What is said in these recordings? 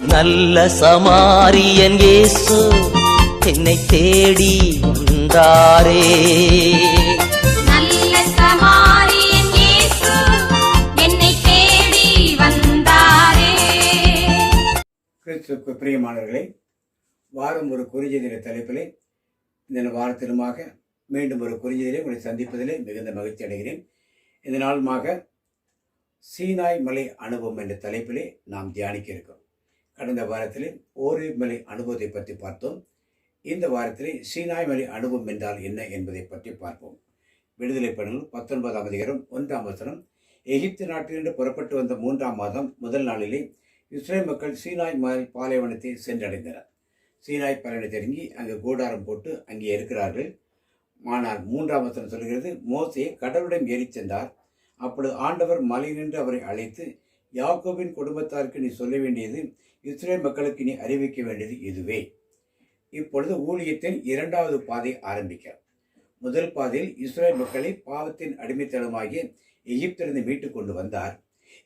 நல்ல சமாரியன் இயேசு என்னை தேடி வந்தாரே. நல்ல சமாரியன் இயேசு என்னை தேடி வந்தாரே. கிறிஸ்துவுக்கு பிரியமானவர்களே வாரம் ஒரு குறிஞ்சதின தலைப்பிலே இந்த வாரத்திலுமாக மீண்டும் ஒரு குறிஞ்சதிலே உங்களை சந்திப்பதிலே மிகுந்த மகிழ்ச்சி அடைகிறேன். இந்த நாளுமாக சீனாய் மலை அனுபவம் என்ற தலைப்பிலே நாம் தியானிக்க இருக்கிறோம். கடந்த வாரத்தில் ஓரி மலை அனுபவத்தை பற்றி பார்த்தோம். இந்த வாரத்திலே சீனாய் மலை அனுபவம் என்றால் என்ன என்பதை பற்றி பார்ப்போம். விடுதலை பணிகள் பத்தொன்பதாம் அதிகாரம் ஒன்றாம் வசனம். எகிப்து நாட்டிலிருந்து புறப்பட்டு வந்த மூன்றாம் மாதம் முதல் நாளிலே இஸ்ரேல் மக்கள் சீனாய் மலை பாலைவனத்தை சென்றடைந்தனர். சீனாய் பாலைவனத்தை இறங்கி அங்கு கூடாரம் போட்டு அங்கே இருக்கிறார்கள். ஆனால் மூன்றாம் வசனம் சொல்கிறது மோசே கடவுளிடம் ஏறிச் சென்றார். அப்பொழுது ஆண்டவர் மலை நின்று அவரை அழைத்து யாக்கோபின் குடும்பத்தாருக்கு நீ சொல்ல வேண்டியது இஸ்ரேல் மக்களுக்கு நீ அறிவிக்க வேண்டியது இதுவே. இப்பொழுது ஊழியத்தின் இரண்டாவது பாதை ஆரம்பிக்கிறார் முதல் பாதையில் இஸ்ரேல் மக்களை பாவத்தின் அடிமைத்தனமாகிய எகிப்திலிருந்து மீட்டு கொண்டு வந்தார்.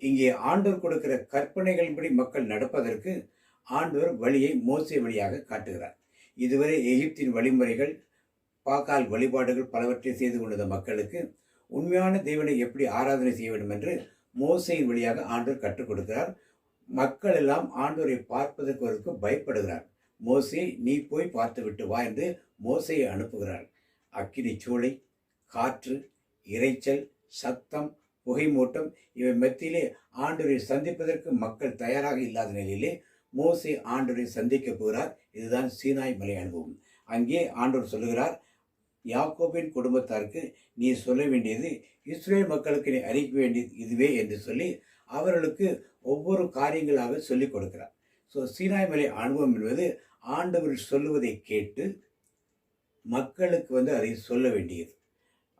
இங்கே ஆண்டவர் கொடுக்கிற கற்பனைகளின்படி மக்கள் நடப்பதற்கு ஆண்டவர் வழியை மோசை வழியாக காட்டுகிறார். இதுவரை எகிப்தின் வழிமுறைகள் பாக்கால் வழிபாடுகள் பலவற்றை செய்து கொண்டிருந்த மக்களுக்கு உண்மையான தேவனை எப்படி ஆராதனை செய்ய வேண்டும் என்று மோசையின் வழியாக ஆண்டவர் கற்றுக் கொடுக்கிறார். மக்கள் எல்லாம் ஆண்டோரை பார்ப்பதற்கு அவருக்கு பயப்படுகிறார். மோசே நீ போய் பார்த்து விட்டு வா என்று மோசையை அனுப்புகிறார். அக்கினி சூளை காற்று இரைச்சல் சத்தம் புகைமூட்டம் இவை மத்தியிலே ஆண்டோரை சந்திப்பதற்கு மக்கள் தயாராக இல்லாத நிலையிலே மோசே ஆண்டோரை சந்திக்க போகிறார். இதுதான் சீனாய் மலை அனுபவம். அங்கே ஆண்டோர் சொல்லுகிறார் யாக்கோபின் குடும்பத்தாருக்கு நீ சொல்ல வேண்டியது இஸ்ரேல் மக்களுக்கு நீ அறிவிக்க வேண்டியது இதுவே என்று சொல்லி அவர்களுக்கு ஒவ்வொரு காரியங்களாக சொல்லிக் கொடுக்கிறார். ஸோ சீனாய் மலை அனுபவம் என்பது ஆண்டவர் சொல்லுவதை கேட்டு மக்களுக்கு வந்து அதை சொல்ல வேண்டியது.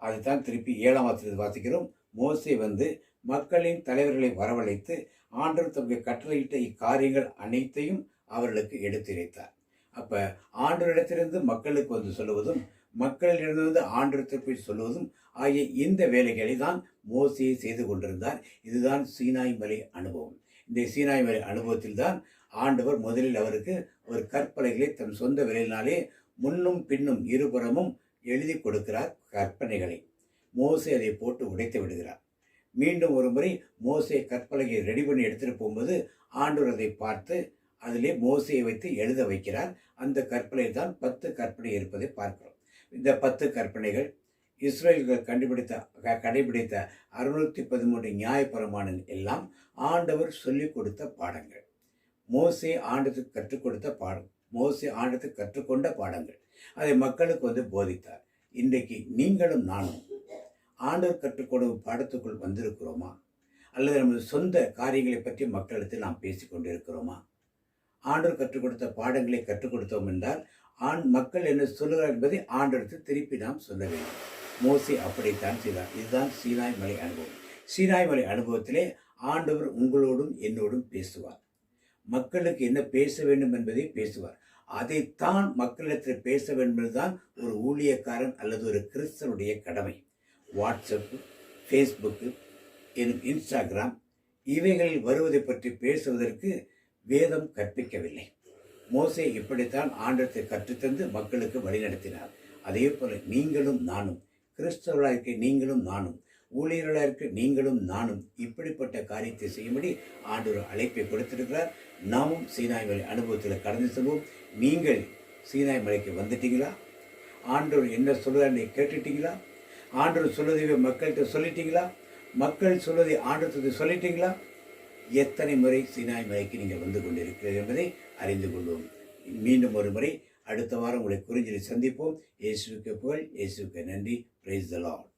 அதுதான் திருப்பி ஏழாம் வாசத்தில் வாசிக்கிறோம். மோசை வந்து மக்களின் தலைவர்களை வரவழைத்து ஆண்டவர் தமக்கு கட்டளையிட்ட இக்காரியங்கள் அனைத்தையும் அவர்களுக்கு எடுத்துரைத்தார். அப்போ ஆண்டவரிடத்திலிருந்து மக்களுக்கு வந்து சொல்லுவதும் மக்களிடமிருந்து வந்து ஆண்டவரத்தில் போய் சொல்லுவதும் ஆகிய இந்த வேலைகளை தான் மோசே செய்து கொண்டிருந்தார். இதுதான் சீனாய் மலை அனுபவம். இந்த சீனாய் மலை அனுபவத்தில் தான் ஆண்டவர் முதலில் அவருக்கு ஒரு கற்பனைகளை தன் சொந்த விலையினாலே முன்னும் பின்னும் இருபுறமும் எழுதி கொடுக்கிறார் கற்பனைகளை. மோசை அதை போட்டு உடைத்து விடுகிறார். மீண்டும் ஒரு முறை மோசை கற்பலகையை ரெடி பண்ணி எடுத்துட்டு போகும்போது ஆண்டவர் அதை பார்த்து அதிலே மோசையை வைத்து எழுத வைக்கிறார். அந்த கற்பனை தான் பத்து கற்பனை இருப்பதை பார்க்கிறோம். இந்த பத்து கற்பனைகள் இஸ்ரேல்கள் கண்டுபிடித்த கடைபிடித்த அறுநூற்றி பதிமூன்று நியாயப்பிரமாணங்கள் எல்லாம் ஆண்டவர் சொல்லிக் கொடுத்த பாடங்கள். மோசே ஆண்டத்துக்கு கற்றுக் கொடுத்த பாடம் மோசே ஆண்டத்துக்கு கற்றுக்கொண்ட பாடங்கள். அதை மக்களுக்கு வந்து போதித்தார். இன்றைக்கு நீங்களும் நானும் ஆண்டவர் கற்றுக்கொடு பாடத்துக்குள் வந்திருக்கிறோமா? அல்லது நமது சொந்த காரியங்களை பற்றி மக்களிடத்தில் நாம் பேசிக்கொண்டிருக்கிறோமா ஆண்டவர் கற்றுக் கொடுத்த பாடங்களை கற்றுக் கொடுத்தோம் என்றால் ஆண் மக்கள் என்ன சொல்லுகிறார் என்பதை ஆண்டெடுத்து திருப்பி நாம் சொல்ல வேண்டும். மோசி அப்படித்தான் செய்தார். இதுதான் சீனாய் மலை அனுபவம். சீனாய் மலை அனுபவத்திலே ஆண்டவர் உங்களோடும் என்னோடும் பேசுவார். மக்களுக்கு என்ன பேச வேண்டும் என்பதை பேசுவார். அதைத்தான் மக்களிடத்தில் பேச வேண்டும் ஒரு ஊழியக்காரன் அல்லது ஒரு கிறிஸ்தனுடைய கடமை. வாட்ஸ்அப்பு ஃபேஸ்புக்கு எனும் இன்ஸ்டாகிராம் இவைகளில் வருவதை பற்றி பேசுவதற்கு வேதம் கற்பிக்கவில்லை. மோசே இப்படித்தான் ஆண்டத்தை கற்றுத்தந்து மக்களுக்கு வழிநடத்தினார். அதே போல நீங்களும் நானும் கிறிஸ்தவர்களாக நீங்களும் நானும் ஊழியர்களாக இருக்க நீங்களும் நானும் இப்படிப்பட்ட காரியத்தை செய்யும்படி ஆண்டவர் அழைப்பை கொடுத்திருக்கிறார். நாமும் சீனாய் மலை அனுபவத்தில் கடந்து செல்வோம். நீங்கள் சீனாய் மலைக்கு வந்துட்டீங்களா? ஆண்டவர் என்ன சொல்லுறாரு கேட்டுட்டீங்களா? ஆண்டவர் சொல்வதை மக்கள்கிட்ட சொல்லிட்டீங்களா? மக்கள் சொல்வதை ஆண்டவத்துக்கு சொல்லிட்டீங்களா? எத்தனை முறை சீனாய் மலைக்கு நீங்கள் வந்து கொண்டிருக்கிறீர்கள் என்பதை அறிந்து கொள்வோம். மீண்டும் ஒரு முறை அடுத்த வாரம் உங்களை குறிஞ்சில் சந்திப்போம். இயேசுவுக்கு புகழ் இயேசுக்கு நன்றி. Praise the Lord